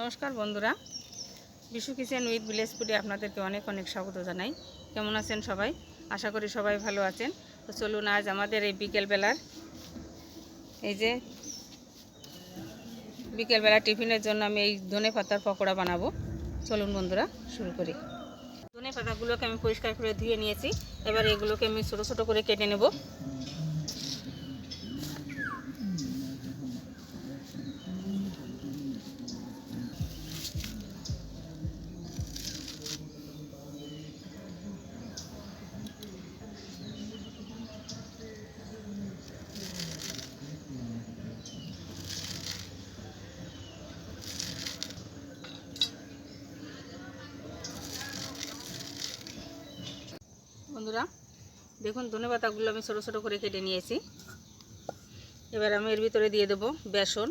নমস্কার বন্ধুরা। Bishu kitchen with village ফুডে আপনাদেরকে অনেক অনেক স্বাগত জানাই। কেমন আছেন সবাই? আশা করি সবাই ভালো আছেন। তো চলুন আজ আমাদের এই বিকেলবেলার এই যে বিকেলবেলা টিফিনের জন্য আমি এই ধনে পাতার পকোড়া বানাবো। চলুন বন্ধুরা, শুরু করি। ধনে পাতাগুলোকে আমি পরিষ্কার করে ধুয়ে নিয়েছি। এবার এগুলোকে আমি ছোটো ছোটো করে কেটে নেব। বন্ধুরা, দেখুন ধনে পাতাগুলো আমি ছোটো ছোটো করে কেটে নিয়েছি। এবার আমি এর ভিতরে দিয়ে দেব বেসন,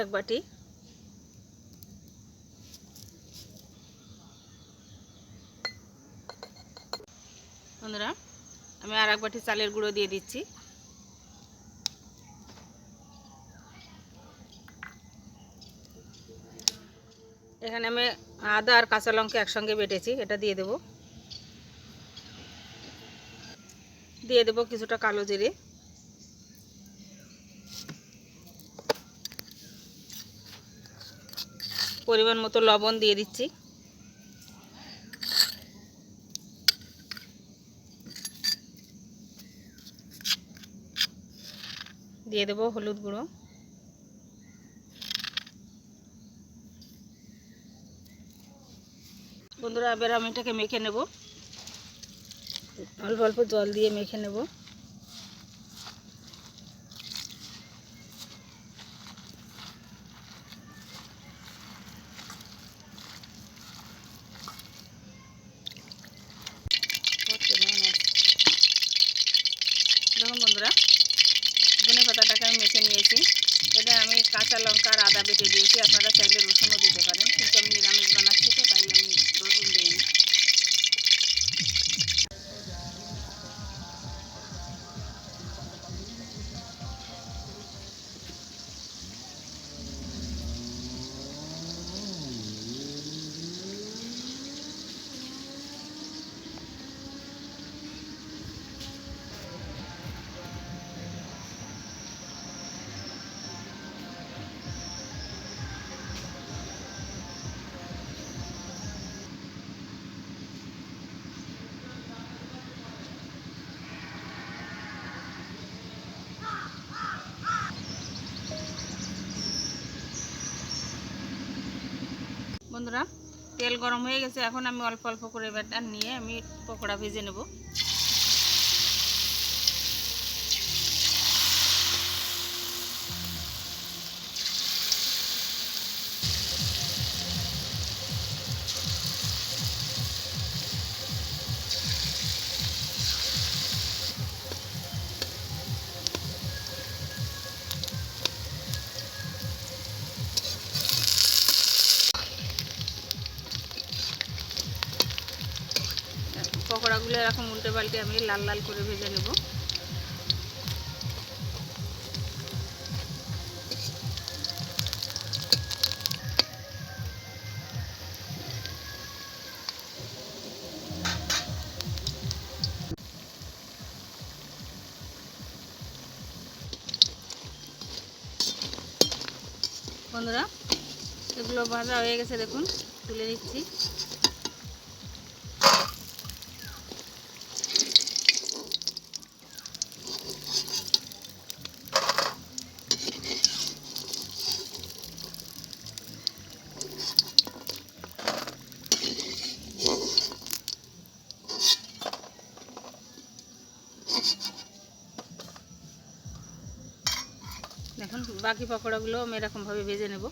এক বাটি। বন্ধুরা, আমি আর এক বাটি চালের গুঁড়ো দিয়ে দিচ্ছি। এখানে আমি আদা আর কাঁচা লঙ্কা একসঙ্গে বেটেছি, এটা দিয়ে দেবো। দিয়ে দেবো কিছুটা কালো জিরে। পরিমাণ মতো লবণ দিয়ে দিচ্ছি। দিয়ে দেবো হলুদ গুঁড়ো। বন্ধুরা, এবার আমি এটাকে মেখে নেব। অল্প অল্প জল দিয়ে মেখে নেব। বন্ধুরা আমি মেখে নিয়েছি। এটা আমি কাঁচা লঙ্কা আর আদা বেটে দিয়েছি, আপনারা চাইলে রসুনও দিতে পারেন। কিন্তু আমি নিরামিষ বানাচ্ছি তো, তাই আমি বন্ধুরা, তেল গরম হয়ে গেছে। এখন আমি অল্প অল্প করে ব্যাটার নিয়ে আমি পকোড়া ভেজে নেব। পকোড়াগুলো এরকম উল্টে পাল্টে আমি লাল লাল করে ভেজে নেব। বন্ধুরা, এগুলো ভাজা হয়ে গেছে দেখুন, তুলে নিচ্ছি। বাকি পকোড়াগুলো আমি এরকমভাবে ভেজে নেব।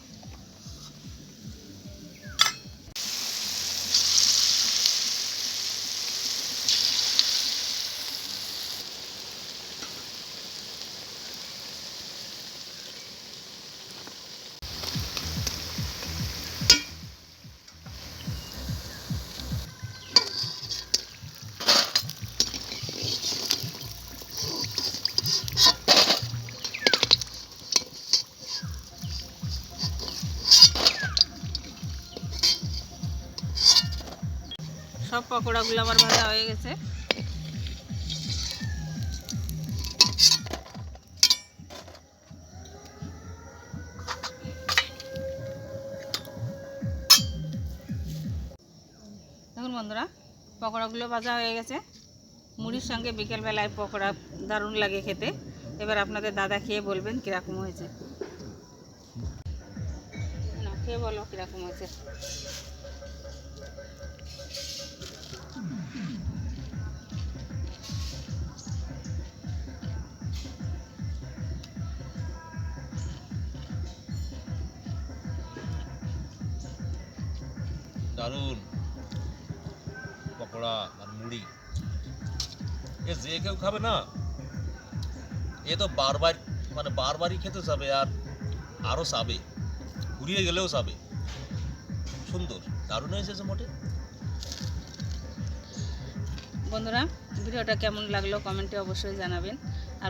সব পকোড়াগুলো আমার ভাজা হয়ে গেছে। দেখুন বন্ধুরা, পকোড়াগুলো ভাজা হয়ে গেছে। মুড়ির সঙ্গে বিকেলবেলায় পকোড়া দারুণ লাগে খেতে। এবার আপনাদের দাদা খেয়ে বলবেন কীরকম হয়েছে। না, খেয়ে বলো কীরকম হয়েছে। দারুণ। পকোড়া আর মুড়ি। এ যে কেউ খাবে না, এ তো বারবার মানে বারবারই খেতে যাবে আর আরও চাবে। ঘুরিয়ে গেলেও চাবে। সুন্দর, দারুণ হয়েছে যে মোটে। বন্ধুরা, ভিডিওটা কেমন লাগল কমেন্টে অবশ্যই জানাবেন।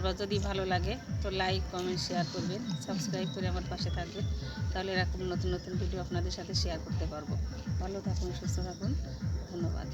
বা যদি ভালো লাগে, তো লাইক কমেন্ট শেয়ার করবেন সাবস্ক্রাইব করে আমার পাশে থাকবেন। তাহলে এরকম নতুন নতুন ভিডিও আপনাদের সাথে শেয়ার করতে পারব। ভালো থাকুন, সুস্থ থাকুন। ধন্যবাদ।